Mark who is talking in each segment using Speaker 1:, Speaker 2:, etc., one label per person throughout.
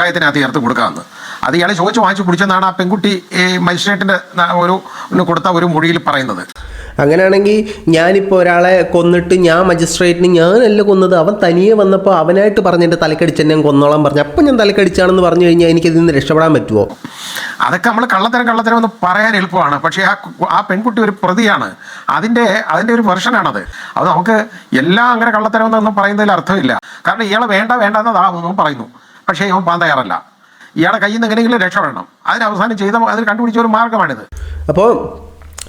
Speaker 1: പഞ്ചായത്തിനകത്ത് ചേർത്ത് കൊടുക്കാമെന്ന് അത് ഇയാളെ ചോദിച്ചു വാങ്ങിച്ചു പിടിച്ചെന്നാണ് ആ പെൺകുട്ടി ഈ മജിസ്ട്രേറ്റിന്റെ ഒരു കൊടുത്ത ഒരു മൊഴിയിൽ പറയുന്നത്.
Speaker 2: അങ്ങനെയാണെങ്കിൽ ഞാനിപ്പോൾ ഒരാളെ കൊന്നിട്ട് ഞാൻ മജിസ്ട്രേറ്റിന് ഞാനല്ല കൊന്നത് അവൻ തനിയെ വന്നപ്പോൾ അവനായിട്ട് പറഞ്ഞ് എന്റെ തലക്കടിച്ച് എന്നെ കൊന്നോളാൻ പറഞ്ഞു. അപ്പം ഞാൻ തലക്കടിച്ചാണെന്ന് പറഞ്ഞു കഴിഞ്ഞാൽ എനിക്കതിൽ നിന്ന് രക്ഷപ്പെടാൻ പറ്റുമോ
Speaker 1: അതൊക്കെ നമ്മൾ കള്ളത്തരം കള്ളത്തരം എന്ന് പറയാൻ എളുപ്പമാണ്. പക്ഷേ ആ ആ പെൺകുട്ടി ഒരു പ്രതിയാണ്. അതിന്റെ അതിന്റെ ഒരു വെർഷനാണത്. അത് നമുക്ക് എല്ലാം അങ്ങനെ കള്ളത്തരം എന്നൊന്നും പറയുന്നതിൽ അർത്ഥമില്ല. കാരണം ഇയാളെ വേണ്ട വേണ്ട എന്നതാകുന്നു പറയുന്നു. പക്ഷേ ഇവൻ പാൻ തയ്യാറല്ല. ഇയാളെ കയ്യിൽ നിന്ന് എങ്ങനെയെങ്കിലും രക്ഷപ്പെടണം അതിന് അവസാനം ചെയ്ത അതിന് കണ്ടുപിടിച്ച ഒരു മാർഗമാണിത്.
Speaker 2: അപ്പോൾ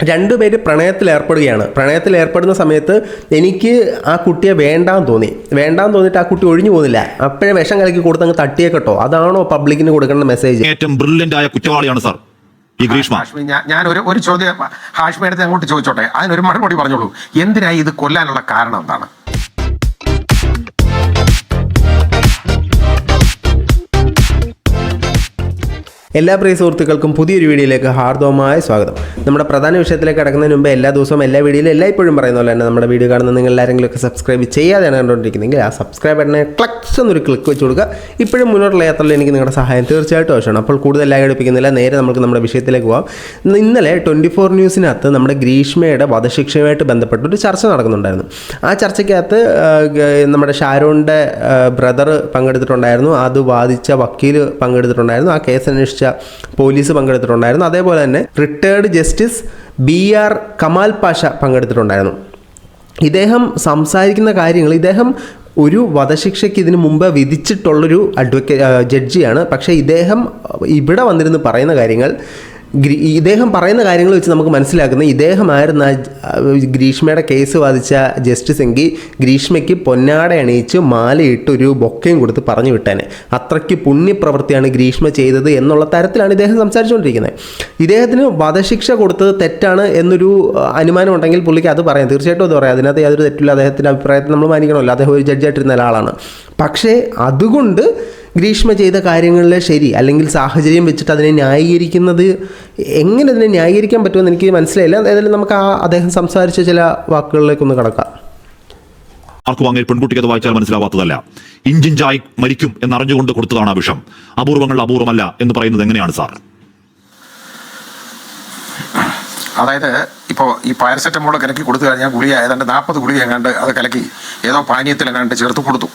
Speaker 2: രണ്ടുപേര് പ്രണയത്തിൽ ഏർപ്പെടുകയാണ്. പ്രണയത്തിൽ ഏർപ്പെടുന്ന സമയത്ത് എനിക്ക് ആ കുട്ടിയെ വേണ്ടാന്ന് തോന്നി. വേണ്ടാന്ന് തോന്നിയിട്ട് ആ കുട്ടി ഒഴിഞ്ഞു പോകുന്നില്ല. അപ്പോഴേ വിഷം കലക്കി കൊടുത്ത് അങ്ങ് തട്ടിയേക്കട്ടോ അതാണോ പബ്ലിക്കിന് കൊടുക്കേണ്ട മെസ്സേജ്
Speaker 3: ഏറ്റവും ബ്രില്യന്റ് ആയ കുറ്റവാളിയാണ് സാർ. ഈ ഗ്രീഷ്മ.
Speaker 1: ഞാൻ ഒരു ഒരു ചോദ്യം ഹാഷ്മി അടുത്ത് അങ്ങോട്ട് ചോദിച്ചോട്ടെ? അതിനൊരു മറുപടി പറഞ്ഞോളൂ. എന്തിനായി ഇത് കൊല്ലാനുള്ള കാരണം എന്താണ്?
Speaker 2: എല്ലാ പ്രിയ സുഹൃത്തുക്കൾക്കും പുതിയൊരു വീഡിയോയിലേക്ക് ഹാർദവമായ സ്വാഗതം. നമ്മുടെ പ്രധാന വിഷയത്തിലേക്ക് കടക്കുന്നതിന് മുമ്പ് എല്ലാ ദിവസവും എല്ലാ വീഡിയോയിലും എല്ലാ ഇപ്പോഴും പറയുന്ന പോലെ തന്നെ നമ്മുടെ വീഡിയോ കാണുന്ന നിങ്ങൾ എല്ലാവരെങ്കിലും ഒക്കെ സബ്സ്ക്രൈബ് ചെയ്യാതെയാണ് കണ്ടുകൊണ്ടിരിക്കുന്നെങ്കിൽ ആ സബ്സ്ക്രൈബ് ബട്ടനെ ക്ലക്സ് എന്നൊരു ക്ലിക്ക് വെച്ച് കൊടുക്കുക. ഇപ്പോഴും മുന്നോട്ടുള്ള യാത്രയിൽ എനിക്ക് നിങ്ങളുടെ സഹായം തീർച്ചയായിട്ടും ആവശ്യമാണ്. അപ്പോൾ കൂടുതൽ ലാഗ് അടുപ്പിക്കുന്നില്ല നേരെ നമുക്ക് നമ്മുടെ വിഷയത്തിലേക്ക് പോകാം ഇന്നലെ ട്വന്റി ഫോർ ന്യൂസിനകത്ത് നമ്മുടെ ഗ്രീഷ്മയുടെ വധശിക്ഷയുമായിട്ട് ബന്ധപ്പെട്ട് ഒരു ചർച്ച നടക്കുന്നുണ്ടായിരുന്നു. ആ ചർച്ചയ്ക്കകത്ത് നമ്മുടെ ഷാരോണിന്റെ ബ്രദർ പങ്കെടുത്തിട്ടുണ്ടായിരുന്നു. അത് വാദിച്ച വക്കീൽ പങ്കെടുത്തിട്ടുണ്ടായിരുന്നു. ആ കേസ് അന്വേഷിച്ച പോലീസ് പങ്കെടുത്തിട്ടുണ്ടായിരുന്നു. അതേപോലെ തന്നെ retired justice B R Kamal Pasha പങ്കെടുത്തിട്ടുണ്ടായിരുന്നു. ഇദ്ദേഹം സംസാരിക്കുന്ന കാര്യങ്ങൾ ഇദ്ദേഹം ഒരു വധശിക്ഷയ്ക്ക് ഇതിനു മുമ്പ് വിധിച്ചിട്ടുള്ളൊരു അഡ്വക്കേ ജഡ്ജിയാണ് പക്ഷേ ഇദ്ദേഹം ഇവിടെ വന്നിരുന്ന് പറയുന്ന കാര്യങ്ങൾ ഇദ്ദേഹം പറയുന്ന കാര്യങ്ങൾ വെച്ച് നമുക്ക് മനസ്സിലാക്കുന്നത് ഇദ്ദേഹമായിരുന്നു ഗ്രീഷ്മയുടെ കേസ് വാദിച്ച ജസ്റ്റിസ് എങ്കിൽ ഗ്രീഷ്മയ്ക്ക് പൊന്നാട അണിയിച്ച് മാലയിട്ട് ഒരു ബൊക്കയും കൊടുത്ത് പറഞ്ഞു വിട്ടേനെ. അത്രയ്ക്ക് പുണ്യപ്രവൃത്തിയാണ് ഗ്രീഷ്മ ചെയ്തത് എന്നുള്ള തരത്തിലാണ് ഇദ്ദേഹം സംസാരിച്ചുകൊണ്ടിരിക്കുന്നത്. ഇദ്ദേഹത്തിന് വധശിക്ഷ കൊടുത്തത് തെറ്റാണ് എന്നൊരു അനുമാനം ഉണ്ടെങ്കിൽ പുള്ളിക്ക് അത് പറയാം. തീർച്ചയായിട്ടും അത് പറയാം. അതിനകത്ത് യാതൊരു തെറ്റില്ല അദ്ദേഹത്തിന്റെ അഭിപ്രായത്തിൽ നമ്മൾ മാനിക്കണമല്ലോ. അദ്ദേഹം ഒരു ജഡ്ജായിട്ടിരുന്ന ഒരാളാണ്. പക്ഷേ അതുകൊണ്ട് ഗ്രീഷ്മ ചെയ്ത കാര്യങ്ങളിലെ ശരി അല്ലെങ്കിൽ സാഹചര്യം വെച്ചിട്ട് അതിനെ ന്യായീകരിക്കുന്നത് എങ്ങനെ അതിനെ ന്യായീകരിക്കാൻ പറ്റുമെന്ന് എനിക്ക് മനസ്സിലായില്ല. ഏതായാലും നമുക്ക് ആ അദ്ദേഹം സംസാരിച്ച ചില വാക്കുകളിലേക്കൊന്ന് കടക്കാം.
Speaker 3: ആർക്കും അങ്ങനെ പെൺകുട്ടിക്ക് അത് വായിച്ചാൽ മനസ്സിലാവാത്തതല്ല. ഇഞ്ചിഞ്ചായി മരിക്കും എന്നറിഞ്ഞുകൊണ്ട് കൊടുത്തതാണ് ആ വിഷം. അപൂർവങ്ങൾ അപൂർവമല്ല എന്ന് പറയുന്നത് എങ്ങനെയാണ് സാർ?
Speaker 1: അതായത് ഇപ്പോൾ ഈ പാരസെറ്റമോൾ കലക്കി കൊടുത്തു കഴിഞ്ഞാൽ ഗുളിക ഏതാണ്ട് നാൽപ്പത് ഗുളിക എങ്ങാണ്ട് അത് കലക്കി ഏതോ പാനീയത്തിൽ എങ്ങാണ്ട് ചേർത്ത് കൊടുത്തു.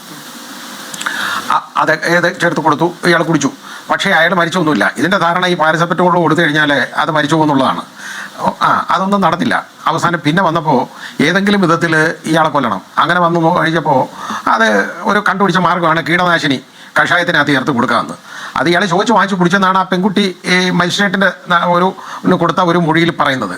Speaker 1: അത് ഏത് ചേർത്ത് കൊടുത്തു? ഇയാൾ കുടിച്ചു. പക്ഷേ അയാൾ മരിച്ചൊന്നുമില്ല. ഇതിന്റെ ധാരണ ഈ പാരസെപ്പറ്റോൾ കൊടുത്തു കഴിഞ്ഞാൽ അത് മരിച്ചു പോകുന്നുള്ളതാണ്. ഓ, ആ അതൊന്നും നടന്നില്ല. അവസാനം പിന്നെ വന്നപ്പോൾ ഏതെങ്കിലും വിധത്തിൽ ഇയാളെ കൊല്ലണം. അങ്ങനെ വന്നു കഴിഞ്ഞപ്പോൾ അത് ഒരു കണ്ടുപിടിച്ച മാർഗമാണ് കീടനാശിനി കഷായത്തിനകത്ത് ചേർത്ത് കൊടുക്കാമെന്ന് അത് ഇയാളെ ചോദിച്ച് വാങ്ങിച്ചു കുടിച്ചെന്നാണ് ആ പെൺകുട്ടി ഈ മജിസ്ട്രേറ്റിന്റെ ഒരു കൊടുത്ത ഒരു മൊഴിയിൽ പറയുന്നത്.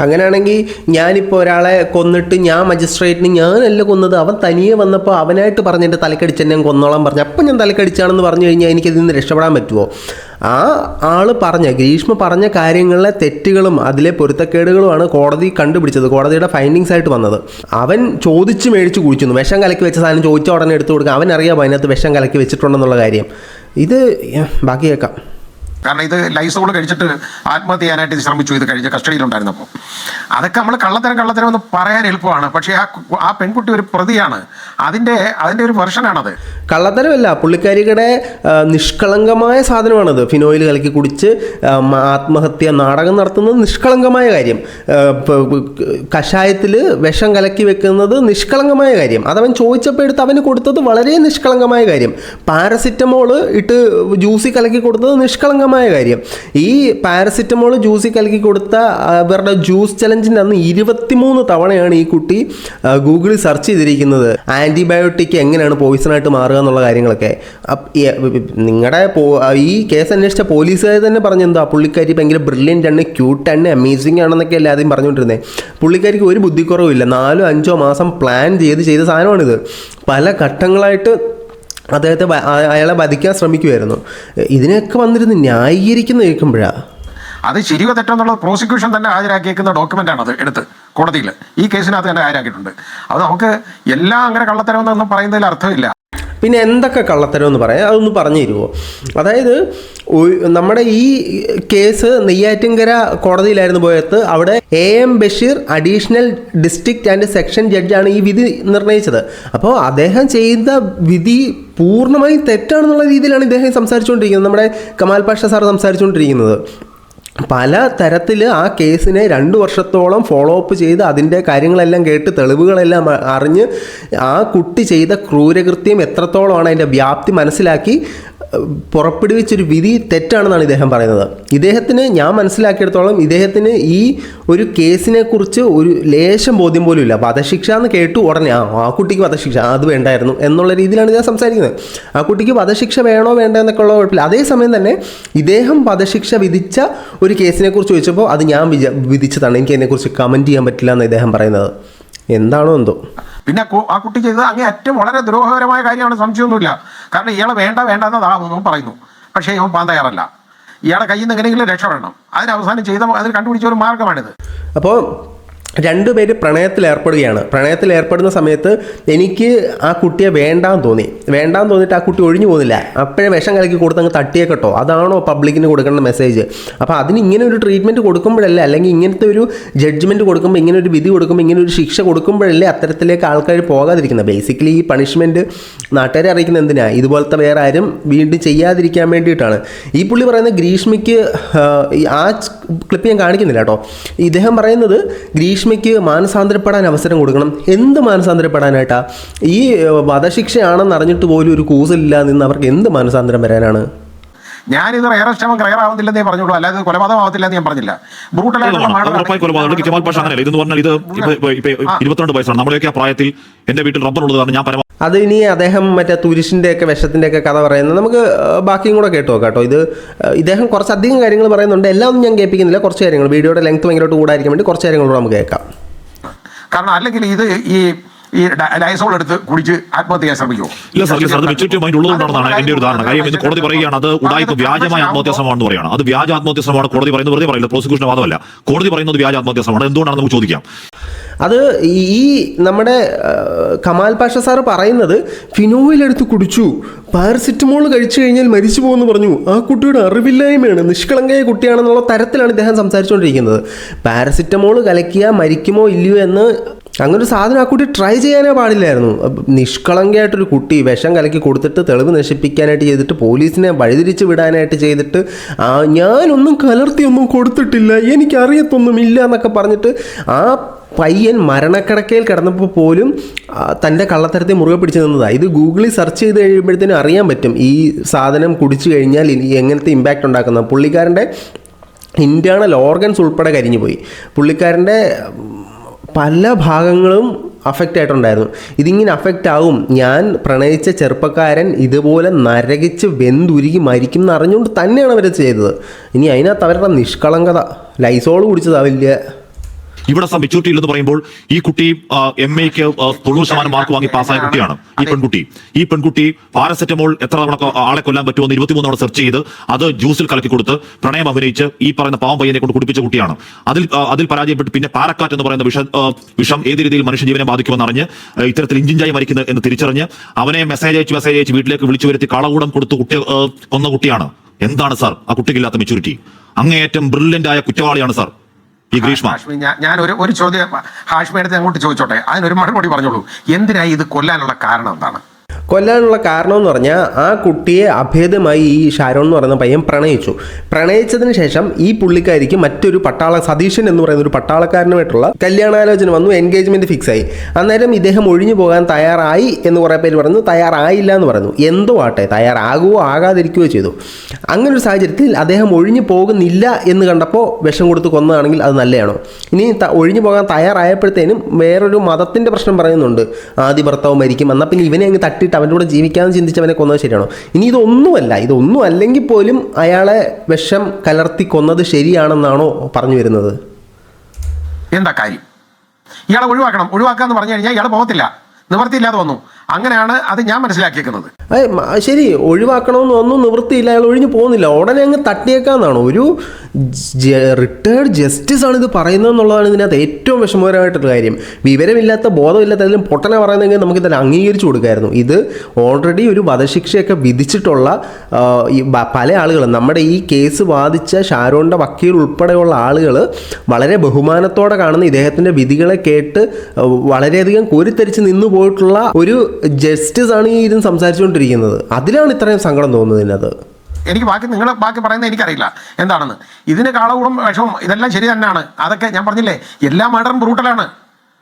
Speaker 2: അങ്ങനെയാണെങ്കിൽ ഞാനിപ്പോൾ ഒരാളെ കൊന്നിട്ട് ഞാൻ മജിസ്ട്രേറ്റിന് ഞാനല്ല കൊന്നത് അവൻ തനിയെ വന്നപ്പോൾ അവനായിട്ട് പറഞ്ഞ് എന്റെ തലക്കടിച്ച് എന്നെ പറഞ്ഞു. അപ്പം ഞാൻ തലക്കടിച്ചാണെന്ന് പറഞ്ഞു കഴിഞ്ഞാൽ എനിക്കതിൽ നിന്ന് രക്ഷപ്പെടാൻ പറ്റുമോ ആ ആൾ പറഞ്ഞ ഗ്രീഷ്മ പറഞ്ഞ കാര്യങ്ങളിലെ തെറ്റുകളും അതിലെ പൊരുത്തക്കേടുകളുമാണ് കോടതി കണ്ടുപിടിച്ചത്. കോടതിയുടെ ഫൈൻഡിങ്സ് ആയിട്ട് വന്നത്. അവൻ ചോദിച്ച് മേടിച്ച് കുഴിച്ചു വിഷം കലക്കി വെച്ച സാധനം ചോദിച്ച ഉടനെ എടുത്തു കൊടുക്കുക. അവൻ അറിയാമോ അതിനകത്ത് വിഷം കലക്കി വെച്ചിട്ടുണ്ടെന്നുള്ള കാര്യം? ഇത് ബാക്കി കേൾക്കാം.
Speaker 1: കാരണം ഇത് ലൈസോൾ കഴിച്ചിട്ട് ആത്മഹത്യ ചെയ്യാനായിട്ട് ഇത് ശ്രമിച്ചു. ഇത് കഴിഞ്ഞ കസ്റ്റഡിയിലുണ്ടായിരുന്നപ്പോൾ അതൊക്കെ നമ്മൾ കള്ളത്തരം കള്ളത്തരം എന്ന് പറയാൻ എളുപ്പമാണ്. പക്ഷേ ആ ആ പെൺകുട്ടി ഒരു പ്രതിയാണ്. അതിന്റെ അതിന്റെ ഒരു വെർഷനാണത്.
Speaker 2: കള്ളത്തരമല്ല പുള്ളിക്കാരിയുടെ നിഷ്കളങ്കമായ സാധനമാണത്. ഫിനോയിൽ കലക്കി കുടിച്ച് ആത്മഹത്യ നാടകം നടത്തുന്നത് നിഷ്കളങ്കമായ കാര്യം. കഷായത്തിൽ വിഷം കലക്കി വെക്കുന്നത് നിഷ്കളങ്കമായ കാര്യം. അതവൻ ചോദിച്ചപ്പോൾ എടുത്ത് അവന് കൊടുത്തത് വളരെ നിഷ്കളങ്കമായ കാര്യം. പാരസിറ്റമോൾ ഇട്ട് ജ്യൂസി കലക്കി കൊടുത്തത് നിഷ്കളങ്കമായ കാര്യം. ഈ പാരസിറ്റമോൾ ജ്യൂസ് കലക്കി കൊടുത്ത അവരുടെ ജ്യൂസ് ചലഞ്ചിന്റെ അന്ന് ഇരുപത്തിമൂന്ന് തവണയാണ് ഈ കുട്ടി ഗൂഗിളിൽ സെർച്ച് ചെയ്തിരിക്കുന്നത്. ആന്റിബയോട്ടിക് എങ്ങനെയാണ് പോയിസൺ ആയിട്ട് മാറുക എന്നുള്ള കാര്യങ്ങളൊക്കെ. നിങ്ങളുടെ ഈ കേസ് അന്വേഷിച്ച പോലീസുകാർ തന്നെ പറഞ്ഞെന്താ പുള്ളിക്കാരി ഭയങ്കര ബ്രില്യന്റ് ആണ് ക്യൂട്ട് ആണ് അമേസിംഗ് ആണെന്നൊക്കെ അല്ലേ ആദ്യം പറഞ്ഞുകൊണ്ടിരുന്നത് പുള്ളിക്കാരിക്ക് ഒരു ബുദ്ധിക്കുറവില്ല നാലോ അഞ്ചോ മാസം പ്ലാൻ ചെയ്ത് ചെയ്ത സാധനമാണിത്. പല ഘട്ടങ്ങളായിട്ട് അദ്ദേഹത്തെ അയാളെ വധിക്കാൻ ശ്രമിക്കുമായിരുന്നു ഇതിനൊക്കെ വന്നിരുന്ന് ന്യായീകരിക്കുന്ന കേൾക്കുമ്പോഴാണ്
Speaker 1: അത് ശരിയോ തെറ്റോ എന്നുള്ളത് പ്രോസിക്യൂഷൻ തന്നെ ഹാജരാക്കിയേക്കുന്ന ഡോക്യുമെന്റ് ആണ് അത് എടുത്ത് കോടതിയിൽ ഈ കേസിനകത്ത് തന്നെ ഹാജരാക്കിയിട്ടുണ്ട്. അത് നമുക്ക് എല്ലാം അങ്ങനെ കള്ളത്തരം എന്നൊന്നും പറയുന്നതിൽ അർത്ഥമില്ല.
Speaker 2: പിന്നെ എന്തൊക്കെ കള്ളത്തരം എന്ന് പറയാം. അതൊന്ന് പറഞ്ഞു തരുമോ അതായത് നമ്മുടെ ഈ കേസ് നെയ്യാറ്റിൻകര കോടതിയിലായിരുന്നു പോയത്. അവിടെ A M Basheer additional district and section ജഡ്ജാണ് ഈ വിധി നിർണയിച്ചത് അപ്പോൾ അദ്ദേഹം ചെയ്ത വിധി പൂർണമായും തെറ്റാണെന്നുള്ള രീതിയിലാണ് ഇദ്ദേഹം സംസാരിച്ചുകൊണ്ടിരിക്കുന്നത്. നമ്മുടെ കമാൽ പാഷ സാർ സംസാരിച്ചുകൊണ്ടിരിക്കുന്നത്. പല തരത്തിൽ ആ കേസിനെ രണ്ട് വർഷത്തോളം ഫോളോ അപ്പ് ചെയ്ത് അതിന്റെ കാര്യങ്ങളെല്ലാം കേട്ട് തെളിവുകളെല്ലാം അറിഞ്ഞ് ആ കുട്ടി ചെയ്ത ക്രൂരകൃത്യം എത്രത്തോളമാണ് അതിന്റെ വ്യാപ്തി മനസ്സിലാക്കി പുറപ്പെടുവിച്ചൊരു വിധി തെറ്റാണെന്നാണ് ഇദ്ദേഹം പറയുന്നത്. ഇദ്ദേഹത്തിന് ഞാൻ മനസ്സിലാക്കിയിടത്തോളം ഇദ്ദേഹത്തിന് ഈ ഒരു കേസിനെ കുറിച്ച് ഒരു ലേശം ബോധ്യം പോലും ഇല്ല. വധശിക്ഷ എന്ന് കേട്ടു ഉടനെ ആ ആ കുട്ടിക്ക് വധശിക്ഷ അത് വേണ്ടായിരുന്നു എന്നുള്ള രീതിയിലാണ് ഞാൻ സംസാരിക്കുന്നത്. ആ കുട്ടിക്ക് വധശിക്ഷ വേണോ വേണ്ടോ എന്നൊക്കെ ഉള്ള കുഴപ്പമില്ല. അതേസമയം തന്നെ ഇദ്ദേഹം വധശിക്ഷ വിധിച്ച ഒരു കേസിനെ കുറിച്ച് ചോദിച്ചപ്പോൾ അത് ഞാൻ വിച വിധിച്ചതാണ്. എനിക്ക് അതിനെക്കുറിച്ച് കമന്റ് ചെയ്യാൻ പറ്റില്ല എന്ന് ഇദ്ദേഹം പറയുന്നത്. എന്താണോ എന്തോ.
Speaker 1: പിന്നെ ആ കുട്ടി ചെയ്തത് അങ്ങേ ഏറ്റവും വളരെ ദ്രോഹകരമായ കാര്യമാണ് സംശയമൊന്നുമില്ല. കാരണം ഇയാളെ വേണ്ട വേണ്ട എന്നതാകുന്നു പറയുന്നു. പക്ഷേ ഇവൻ പാൻ തയ്യാറല്ല. ഇയാളെ കയ്യിൽ നിന്ന് എങ്ങനെയെങ്കിലും രക്ഷപ്പെടണം. അതിന് അവസാനം ചെയ്ത അതിന് കണ്ടുപിടിച്ച ഒരു മാർഗമാണിത്.
Speaker 2: അപ്പോൾ രണ്ടുപേര് പ്രണയത്തിൽ ഏർപ്പെടുകയാണ് പ്രണയത്തിൽ ഏർപ്പെടുന്ന സമയത്ത് എനിക്ക് ആ കുട്ടിയെ വേണ്ടാന്ന് തോന്നി. വേണ്ടാന്ന് തോന്നിയിട്ട് ആ കുട്ടി ഒഴിഞ്ഞു പോകുന്നില്ല. അപ്പോഴേ വിഷം കലക്കി കൊടുത്ത് അങ്ങ് തട്ടിയേ കേട്ടോ അതാണോ പബ്ലിക്കിന് കൊടുക്കേണ്ട മെസ്സേജ് അപ്പോൾ അതിന് ഇങ്ങനെ ഒരു ട്രീറ്റ്മെന്റ് കൊടുക്കുമ്പോഴല്ലേ അല്ലെങ്കിൽ ഇങ്ങനത്തെ ഒരു ജഡ്ജ്മെന്റ് കൊടുക്കുമ്പോൾ ഇങ്ങനെ ഒരു വിധി കൊടുക്കുമ്പോൾ ഇങ്ങനെ ഒരു ശിക്ഷ കൊടുക്കുമ്പോഴല്ലേ അത്തരത്തിലേക്ക് ആൾക്കാർ പോകാതിരിക്കുന്നത്? ബേസിക്കലി ഈ പണിഷ്മെന്റ് നാട്ടുകാരെ അറിയിക്കുന്ന എന്തിനാ? ഇതുപോലത്തെ വേറെ ആരും വീണ്ടും ചെയ്യാതിരിക്കാൻ വേണ്ടിയിട്ടാണ്. ഈ പുള്ളി പറയുന്ന ഗ്രീഷ്മയ്ക്ക് ആ, ക്ലിപ്പ് ഞാൻ കാണിക്കുന്നില്ല കേട്ടോ. ഇദ്ദേഹം പറയുന്നത് ഗ്രീഷ്മയ്ക്ക് മാനസാന്തരപ്പെടാൻ അവസരം കൊടുക്കണം. എന്ത് മാനസാന്തരപ്പെടാനായിട്ടാ? ഈ വധശിക്ഷയാണെന്ന് അറിഞ്ഞിട്ട് പോലും ഒരു കൂസലില്ലാതെ നിന്ന് അവർക്ക് എന്ത് മാനസാന്തരം വരാനാണ്?
Speaker 1: ഞാനിത് ഏറെ ശ്രമം ക്ലിയർ ആവുന്നില്ലെന്നേ പറഞ്ഞുള്ളൂ. അല്ലാതെ കൊലപാതകം ആവത്തില്ല എന്ന് ഞാൻ പറഞ്ഞില്ല. ബ്രൂട്ടലായിട്ടുള്ള
Speaker 3: അത്
Speaker 2: ഇനി അദ്ദേഹം മറ്റേ തുരിശിന്റെ ഒക്കെ വിഷത്തിന്റെ ഒക്കെ കഥ പറയുന്നത് നമുക്ക് ബാക്കിയും കൂടെ കേട്ടോ കേട്ടോ. ഇത് ഇദ്ദേഹം കുറച്ചധികം കാര്യങ്ങൾ പറയുന്നുണ്ട്. എല്ലാം ഒന്നും ഞാൻ കേൾപ്പിക്കുന്നില്ല. കുറച്ച് കാര്യങ്ങൾ. വീഡിയോയുടെ ലെങ്ത് ഭയങ്കരമായിട്ട് കൂടായിരിക്കാൻ വേണ്ടി കുറച്ച് കാര്യങ്ങൾ നമുക്ക് കേൾക്കാം.
Speaker 1: കാരണം അല്ലെങ്കിൽ ഇത് ഈ ഈ ലൈസോൾ എടുത്ത് കുടിച്ച് ആത്മഹത്യ ചെയ്യാൻ ശ്രമിക്കുമോ
Speaker 3: ഇല്ല സാർ ഇല്ല സാർ അത് മൈൻഡ് ഉള്ളതുകൊണ്ടാണ് എന്റെ ഒരു ധാരണ. കാര്യം ഇത് കോടതി പറയുകയാണ് അത് ഉടായ്പ വ്യാജമായ ആത്മഹത്യ ശ്രമമാണെന്ന് പറയാണ്. അത് വ്യാജ ആത്മഹത്യ ശ്രമമാണ് കോടതി പറയുന്നത് വെറുതെ പറയില്ല. പ്രോസിക്യൂഷൻ വാദമല്ല. കോടതി പറയുന്നത് വ്യാജ ആത്മഹത്യ ശ്രമമാണ് എന്തുകൊണ്ടാണ് നമുക്ക് ചോദിക്കാം.
Speaker 2: അത് ഈ നമ്മുടെ കമാൽ പാഷ സാറ് പറയുന്നത് ഫിനോയിൽ എടുത്ത് കുടിച്ചു. പാരസിറ്റമോൾ കഴിച്ചു കഴിഞ്ഞാൽ മരിച്ചു പോകുമെന്ന് പറഞ്ഞു. ആ കുട്ടിയുടെ അറിവില്ലായ്മയാണ്. നിഷ്കളങ്കയ കുട്ടിയാണെന്നുള്ള തരത്തിലാണ് ഇദ്ദേഹം സംസാരിച്ചുകൊണ്ടിരിക്കുന്നത്. പാരസിറ്റമോൾ കലക്കിയ മരിക്കുമോ ഇല്ലയോ എന്ന് അങ്ങനെ ഒരു സാധനം ആ കുട്ടി ട്രൈ ചെയ്യാനേ പാടില്ലായിരുന്നു. നിഷ്കളങ്കയായിട്ടൊരു കുട്ടി വിഷം കലക്കി കൊടുത്തിട്ട് തെളിവ് നശിപ്പിക്കാനായിട്ട് ചെയ്തിട്ട് പോലീസിനെ വഴിതിരിച്ച് വിടാനായിട്ട് ചെയ്തിട്ട് ഞാനൊന്നും കലർത്തിയൊന്നും കൊടുത്തിട്ടില്ല എനിക്കറിയത്തൊന്നുമില്ല എന്നൊക്കെ പറഞ്ഞിട്ട് ആ പയ്യൻ മരണക്കിടക്കയിൽ കിടന്നപ്പോൾ പോലും തന്റെ കള്ളത്തരത്തെ മുറുകെ പിടിച്ച് നിന്നതാണ് ഇത് ഗൂഗിളിൽ സെർച്ച് ചെയ്ത് കഴിയുമ്പോഴത്തേനും അറിയാൻ പറ്റും. ഈ സാധനം കുടിച്ചു കഴിഞ്ഞാൽ ഇനി എങ്ങനത്തെ ഇമ്പാക്റ്റ് ഉണ്ടാക്കുന്നത് പുള്ളിക്കാരന്റെ ഇന്റേണൽ ഓർഗൻസ് ഉൾപ്പെടെ കരിഞ്ഞു പോയി പുള്ളിക്കാരന്റെ പല ഭാഗങ്ങളും അഫക്റ്റ് ആയിട്ടുണ്ടായിരുന്നു. ഇതിങ്ങനെ അഫക്റ്റ് ആവും. ഞാൻ പ്രണയിച്ച ചെറുപ്പക്കാരൻ ഇതുപോലെ നരകിച്ച് വെന്തുരുകി മരിക്കും എന്ന് അറിഞ്ഞുകൊണ്ട് തന്നെയാണ് അവർ ചെയ്തത്. ഇനി അതിനകത്ത് അവരുടെ നിഷ്കളങ്കത ലൈസോൾ കുടിച്ചതാ വലിയ
Speaker 3: ഇവിടെ മെച്ചൂരിറ്റി ഇല്ലെന്ന് പറയുമ്പോൾ ഈ കുട്ടി എം എക്ക് തൊണ്ണൂറ് ശതമാനം മാർക്ക് വാങ്ങി പാസ്സായ കുട്ടിയാണ് ഈ പെൺകുട്ടി. ഈ പെൺകുട്ടി പാരസെറ്റമോൾ എത്ര തവണ ആളെ കൊല്ലാൻ പറ്റുമോ എന്ന് ഇരുപത്തിമൂന്ന് തവണ സെർച്ച് ചെയ്ത് അത് ജ്യൂസിൽ കലക്കി കൊടുത്ത് പ്രണയം അഭിനയിച്ച് ഈ പറയുന്ന പാവം പയ്യനെ കൊണ്ട് കുടിപ്പിച്ച കുട്ടിയാണ്. അതിൽ അതിൽ പരാജയപ്പെട്ട് പിന്നെ പാരക്കാറ്റ് എന്ന് പറയുന്ന വിഷം വിഷം ഏത് രീതിയിൽ മനുഷ്യജീവനെ ബാധിക്കുമെന്ന് അറിഞ്ഞ് ഇത്തരത്തിൽ ഇഞ്ചിഞ്ചായി മരിക്കുന്നത് എന്ന് തിരിച്ചറിഞ്ഞ് അവനെ മെസ്സേജ് അയച്ച് മെസ്സേജ് അയച്ച് വീട്ടിലേക്ക് വിളിച്ചു വരുത്തി കളകൂടം കൊടുത്ത് കുട്ടി കൊന്ന കുട്ടിയാണ്. എന്താണ് സാർ? ആ കുട്ടിക്കില്ലാത്ത മെച്ചൂരിറ്റി അങ്ങേയറ്റം ബ്രില്യന്റ് ആയ കുറ്റവാളിയാണ് സാർ.
Speaker 1: ഹാഷ്മി ഞാൻ ഒരു ഒരു ചോദ്യം ഹാഷ്മി അടുത്ത് അങ്ങോട്ട് ചോദിച്ചോട്ടെ? അതിനൊരു മറുപടി പറഞ്ഞോളൂ. എന്തിനായി ഇത് കൊല്ലാനുള്ള കാരണം എന്താണ്?
Speaker 2: കൊല്ലാനുള്ള കാരണം എന്ന് പറഞ്ഞാൽ ആ കുട്ടിയെ അഭേദമായി ഈ ഷാരോൺ എന്ന് പറയുന്ന പയ്യൻ പ്രണയിച്ചു. പ്രണയിച്ചതിന് ശേഷം ഈ പുള്ളിക്കാരിക്ക് മറ്റൊരു പട്ടാള സതീശൻ എന്ന് പറയുന്ന ഒരു പട്ടാളക്കാരനുമായിട്ടുള്ള കല്യാണാലോചന വന്നു എൻഗേജ്മെന്റ് ഫിക്സ് ആയി. അന്നേരം ഇദ്ദേഹം ഒഴിഞ്ഞു പോകാൻ തയ്യാറായി എന്ന് കുറേ പേര് പറഞ്ഞു തയ്യാറായില്ല എന്ന് പറഞ്ഞു. എന്തോ ആട്ടെ തയ്യാറാകുകയോ ആകാതിരിക്കുകയോ ചെയ്തു. അങ്ങനെ ഒരു സാഹചര്യത്തിൽ അദ്ദേഹം ഒഴിഞ്ഞു പോകുന്നില്ല എന്ന് കണ്ടപ്പോൾ വിഷം കൊടുത്ത് കൊന്നതാണെങ്കിൽ അത് നല്ലതാണോ ഇനി ഒഴിഞ്ഞു പോകാൻ തയ്യാറായപ്പോഴത്തേനും വേറൊരു മതത്തിന്റെ പ്രശ്നം പറയുന്നുണ്ട്. ആദ്യ ഭർത്താവ് മരിക്കും എന്നാൽ പിന്നെ ഇവനെ അങ്ങ് തട്ടിയിട്ട് അവന്റെ കൂടെ ജീവിക്കാമെന്ന് ചിന്തിച്ച് അവനെ കൊന്നത് ശരിയാണോ? ഇനി ഇതൊന്നുമല്ല. ഇതൊന്നും അല്ലെങ്കിൽ പോലും അയാളെ വിഷം കലർത്തി കൊന്നത് ശരിയാണെന്നാണോ പറഞ്ഞു വരുന്നത്?
Speaker 1: എന്താ കാര്യം? ഇയാളെ ഒഴിവാക്കണം. ഒഴിവാക്കാന്ന് പറഞ്ഞു കഴിഞ്ഞാൽ ഇയാൾ പോകത്തില്ല. നിവർത്തിയില്ലാതെ വന്നു. അങ്ങനെയാണ് അത് ഞാൻ മനസ്സിലാക്കിയേക്കുന്നത്.
Speaker 2: ശരി ഒഴിവാക്കണമെന്ന് ഒന്നും നിവൃത്തിയില്ല അയാൾ ഒഴിഞ്ഞു പോകുന്നില്ല. ഉടനെ അങ്ങ് തട്ടിയേക്കാന്നാണ്? ഒരു റിട്ടയർഡ് ജസ്റ്റിസ് ആണ് ഇത് പറയുന്നത് എന്നുള്ളതാണ് ഇതിനകത്ത് ഏറ്റവും വിഷമകരമായിട്ടൊരു കാര്യം. വിവരമില്ലാത്ത ബോധമില്ലാത്ത അതിലും പൊട്ടനെ പറയുന്നെങ്കിൽ നമുക്ക് ഇതിൽ അംഗീകരിച്ചു കൊടുക്കായിരുന്നു. ഇത് ഓൾറെഡി ഒരു വധശിക്ഷയൊക്കെ വിധിച്ചിട്ടുള്ള പല ആളുകളും. നമ്മുടെ ഈ കേസ് വാദിച്ച ഷാരോണിന്റെ വക്കീൽ ഉൾപ്പെടെയുള്ള ആളുകൾ വളരെ ബഹുമാനത്തോടെ കാണുന്ന ഇദ്ദേഹത്തിന്റെ വിധികളെ കേട്ട് വളരെയധികം കോരിത്തരിച്ച് നിന്നു പോയിട്ടുള്ള ഒരു ജസ്റ്റിസ് ആണ് ഈ ഇതും സംസാരിച്ചുകൊണ്ടിരിക്കുന്നത്. അതിലാണ് ഇത്രയും സങ്കടം തോന്നുന്നത് ഇതിനകത്ത്.
Speaker 1: എനിക്ക് ബാക്കി നിങ്ങൾ ബാക്കി പറയുന്നത് എനിക്കറിയില്ല. എന്താണെന്ന്? ഇതിന് കാളകൂടും വിഷവും ഇതെല്ലാം ശരി തന്നെയാണ്. അതൊക്കെ ഞാൻ പറഞ്ഞില്ലേ? എല്ലാ മർഡറും ബ്രൂട്ടലാണ്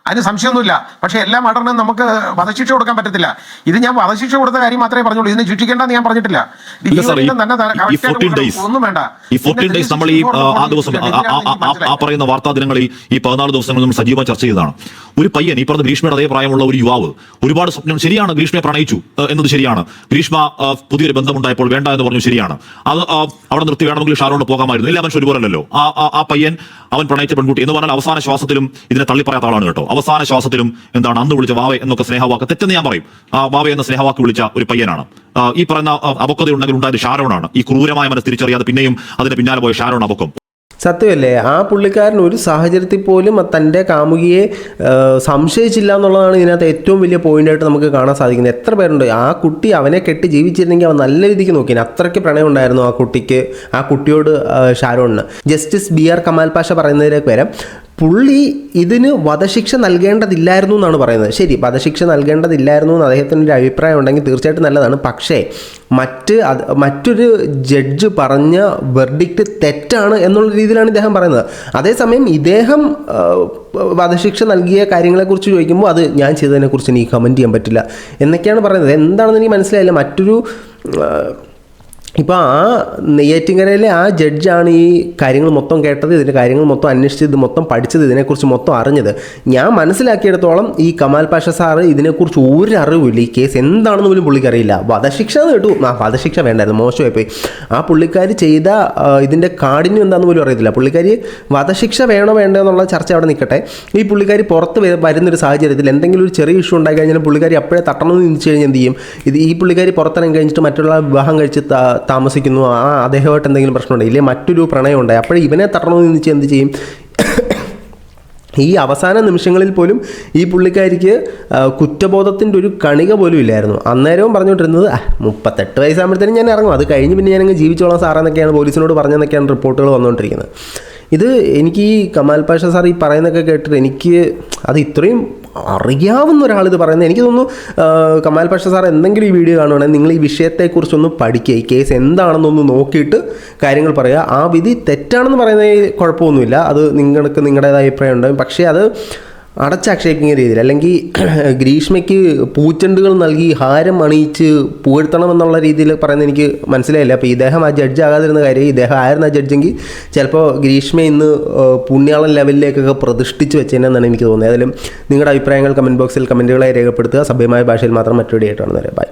Speaker 1: അതിന് സംശയമൊന്നുമില്ല. പക്ഷേ എല്ലാ മർഡറിനും നമുക്ക് വധശിക്ഷ കൊടുക്കാൻ പറ്റത്തില്ല. ഇത് ഞാൻ വധശിക്ഷ കൊടുത്ത കാര്യം മാത്രമേ പറഞ്ഞുള്ളൂ. ഇതിന് ശിക്ഷിക്കേണ്ടെന്ന് ഞാൻ പറഞ്ഞിട്ടില്ല.
Speaker 3: ഇല്ല സാർ
Speaker 1: തന്നെ ത- ആയിട്ട്
Speaker 3: 14
Speaker 1: ഒന്നും വേണ്ട.
Speaker 3: ഈ ഫോർട്ടീൻ ഡേയ്സ് നമ്മൾ ഈ ആ, ദിവസം ആ- പറയുന്ന വാർത്താ ദിനങ്ങളിൽ ഈ പതിനാല് ദിവസങ്ങൾ നമ്മൾ സജീവമായി ചർച്ച ചെയ്തതാണ്. ഒരു പയ്യൻ ഈ പറഞ്ഞ ഗ്രീഷ്മയുടെ അതേ പ്രായമുള്ള ഒരു യുവാവ് ഒരുപാട് സ്വപ്നം ശരിയാണ് ഗ്രീഷ്മയെ പ്രണയിച്ചു എന്നത് ശരിയാണ്. ഗ്രീഷ്മ പുതിയൊരു ബന്ധമുണ്ടായപ്പോൾ വേണ്ട എന്ന് പറഞ്ഞു ശരിയാണ്. അത് അവിടെ നിർത്തി വേണമെങ്കിൽ ഷാരോണ്ട് പോകാമായിരുന്നു. എല്ലാ മനുഷ്യർ ഒരുപോലല്ലോ ആ പയ്യൻ അവൻ പ്രണയിച്ച പെൺകുട്ടി എന്ന് പറഞ്ഞാൽ അവസാന ശ്വാസത്തിലും ഇതിനെ തള്ളിപ്പറയാത്ത ആളാണ് കേട്ടോ. അവസാന ശ്വാസത്തിലും എന്താണ് അന്ന് വിളിച്ച വാവ എന്നൊക്കെ സ്നേഹവാക്ക് തെറ്റെന്ന് ഞാൻ പറയും. ആ വാവ എന്ന സ്നേഹവാക്ക് വിളിച്ച ഒരു പയ്യനാണ്. ഈ പറയുന്ന ഉണ്ടെങ്കിൽ ഉണ്ടായത് ഷാരോണാണ്. ഈ ക്രൂരമായ മനസ്സ് തിരിച്ചറിയാതെ പിന്നെയും അതിന് പിന്നാലെ പോയ ഷാരോൺ അപക്വം
Speaker 2: സത്യമല്ലേ? ആ പുള്ളിക്കാരൻ ഒരു സാഹചര്യത്തിൽ പോലും തന്റെ കാമുകിയെ സംശയിച്ചില്ല എന്നുള്ളതാണ് ഇതിനകത്ത് ഏറ്റവും വലിയ പോയിന്റായിട്ട് നമുക്ക് കാണാൻ സാധിക്കുന്നത്. എത്ര പേരുണ്ട്? ആ കുട്ടി അവനെ കെട്ടി ജീവിച്ചിരുന്നെങ്കിൽ അവൻ നല്ല രീതിക്ക് നോക്കി. അത്രയ്ക്ക് പ്രണയം ഉണ്ടായിരുന്നു ആ കുട്ടിക്ക് ആ കുട്ടിയോട് ഷാരോണിന്. Justice B R Kamal Pasha പറയുന്നതിലേക്ക് വരാം. പുള്ളി ഇതിന് വധശിക്ഷ നൽകേണ്ടതില്ലായിരുന്നു എന്നാണ് പറയുന്നത്. ശരി വധശിക്ഷ നൽകേണ്ടതില്ലായിരുന്നു എന്ന് അദ്ദേഹത്തിന്റെ ഒരു അഭിപ്രായം ഉണ്ടെങ്കിൽ തീർച്ചയായിട്ടും നല്ലതാണ്. പക്ഷേ മറ്റ് അത് മറ്റൊരു ജഡ്ജ് പറഞ്ഞ വെർഡിക്റ്റ് തെറ്റാണ് എന്നുള്ള രീതിയിലാണ് ഇദ്ദേഹം പറയുന്നത്. അതേസമയം ഇദ്ദേഹം വധശിക്ഷ നൽകിയ കാര്യങ്ങളെക്കുറിച്ച് ചോദിക്കുമ്പോൾ അത് ഞാൻ ചെയ്തതിനെക്കുറിച്ച് എനിക്ക് കമന്റ് ചെയ്യാൻ പറ്റില്ല എന്നൊക്കെയാണ് പറയുന്നത്. എന്താണെന്ന് എനിക്ക് മനസ്സിലായില്ല. മറ്റൊരു ഇപ്പോൾ ആ നെയ്യാറ്റിങ്കരയിലെ ആ ജഡ്ജാണ് ഈ കാര്യങ്ങൾ മൊത്തം കേട്ടത് ഇതിന്റെ കാര്യങ്ങൾ മൊത്തം അന്വേഷിച്ചത് ഇത് മൊത്തം പഠിച്ചത് ഇതിനെക്കുറിച്ച് മൊത്തം അറിഞ്ഞത്. ഞാൻ മനസ്സിലാക്കിയെടുത്തോളം ഈ കമാൽ പാഷ സാറ് ഇതിനെക്കുറിച്ച് ഒരു അറിവില്ല ഈ കേസ് എന്താണെന്ന് പോലും പുള്ളിക്കറിയില്ല വധശിക്ഷ എന്ന് കേട്ടു. ആ വധശിക്ഷ വേണ്ടായിരുന്നു. മോശമായി പോയി ആ പുള്ളിക്കാരി ചെയ്ത ഇതിന്റെ കാഠിന്യം എന്താണെന്ന് പോലും അറിയത്തില്ല. പുള്ളിക്കാരി വധശിക്ഷ വേണോ വേണ്ടോ എന്നുള്ള ചർച്ച അവിടെ നിൽക്കട്ടെ. ഈ പുള്ളിക്കാരി പുറത്ത് വരുന്നൊരു സാഹചര്യത്തിൽ എന്തെങ്കിലും ഒരു ചെറിയ ഇഷ്യൂ ഉണ്ടായി കഴിഞ്ഞാൽ പുള്ളിക്കാരി അപ്പോഴേ തട്ടണമെന്ന് ചിന്തിച്ചു കഴിഞ്ഞാൽ എന്ത് ചെയ്യും? ഇത് ഈ പുള്ളിക്കാരി പുറത്തിറങ്ങി കഴിഞ്ഞിട്ട് മറ്റുള്ള വിവാഹം കഴിച്ച് താമസിക്കുന്നു. ആ അദ്ദേഹമായിട്ട് എന്തെങ്കിലും പ്രശ്നമുണ്ട്? ഇല്ലേ മറ്റൊരു പ്രണയം ഉണ്ടായി. അപ്പോഴേ ഇവനെ തട്ടണമെന്ന് ചിന്തിച്ച് എന്ത് ചെയ്യും? ഈ അവസാന നിമിഷങ്ങളിൽ പോലും ഈ പുള്ളിക്കാരിക്ക് കുറ്റബോധത്തിന്റെ ഒരു കണിക പോലും ഇല്ലായിരുന്നു. അന്നേരവും പറഞ്ഞുകൊണ്ടിരുന്നത് "ആ, മുപ്പത്തെട്ട് വയസ്സാകുമ്പോഴത്തേനും ഞാൻ ഇറങ്ങും. അത് കഴിഞ്ഞ് പിന്നെ ഞാനങ്ങ് ജീവിച്ചോളാം സാറെന്നൊക്കെയാണ് പോലീസിനോട് പറഞ്ഞെന്നൊക്കെയാണ് റിപ്പോർട്ടുകൾ വന്നുകൊണ്ടിരിക്കുന്നത്. ഇത് എനിക്ക് ഈ കമാൽ പാഷ സാർ ഈ പറയുന്നതൊക്കെ കേട്ടിട്ട് എനിക്ക് അത് ഇത്രയും അറിയാവുന്ന ഒരാൾ ഇത് പറയുന്നത് എനിക്ക് തോന്നുന്നു കമാൽ പാഷ സാർ എന്തെങ്കിലും ഈ വീഡിയോ കാണുവാണെങ്കിൽ നിങ്ങൾ ഈ വിഷയത്തെക്കുറിച്ചൊന്ന് പഠിക്കുക. ഈ കേസ് എന്താണെന്നൊന്ന് നോക്കിയിട്ട് കാര്യങ്ങൾ പറയുക. ആ വിധി തെറ്റാണെന്ന് പറയുന്നതിൽ കുഴപ്പമൊന്നുമില്ല. അത് നിങ്ങൾക്ക് നിങ്ങളുടേതായ അഭിപ്രായം ഉണ്ടാകും. പക്ഷേ അത് അടച്ചാക്ഷേപിക്കുന്ന രീതിയിൽ. അല്ലെങ്കിൽ ഗ്രീഷ്മയ്ക്ക് പൂച്ചെണ്ടുകൾ നൽകി ഹാരം അണിയിച്ച് എന്നുള്ള രീതിയിൽ പറയുന്നത് എനിക്ക് മനസ്സിലായില്ല. അപ്പോൾ ഇദ്ദേഹം ആ ജഡ്ജ് ആകാതിരുന്ന കാര്യം ഇദ്ദേഹം ആയിരുന്ന ജഡ്ജെങ്കിൽ ചിലപ്പോൾ ഗ്രീഷ്മ ഇന്ന് പുണ്യാളൻ ലെവലിലേക്കൊക്കെ പ്രതിഷ്ഠിച്ച് വെച്ചേനെന്നാണ് എനിക്ക് തോന്നുന്നത് ഏതായാലും നിങ്ങളുടെ അഭിപ്രായങ്ങൾ കമന്റ് ബോക്സിൽ കമന്റുകളായി രേഖപ്പെടുത്തുക. സഭ്യമായ ഭാഷയിൽ മാത്രം മറ്റൊരു ആയിട്ടാണ് ബൈ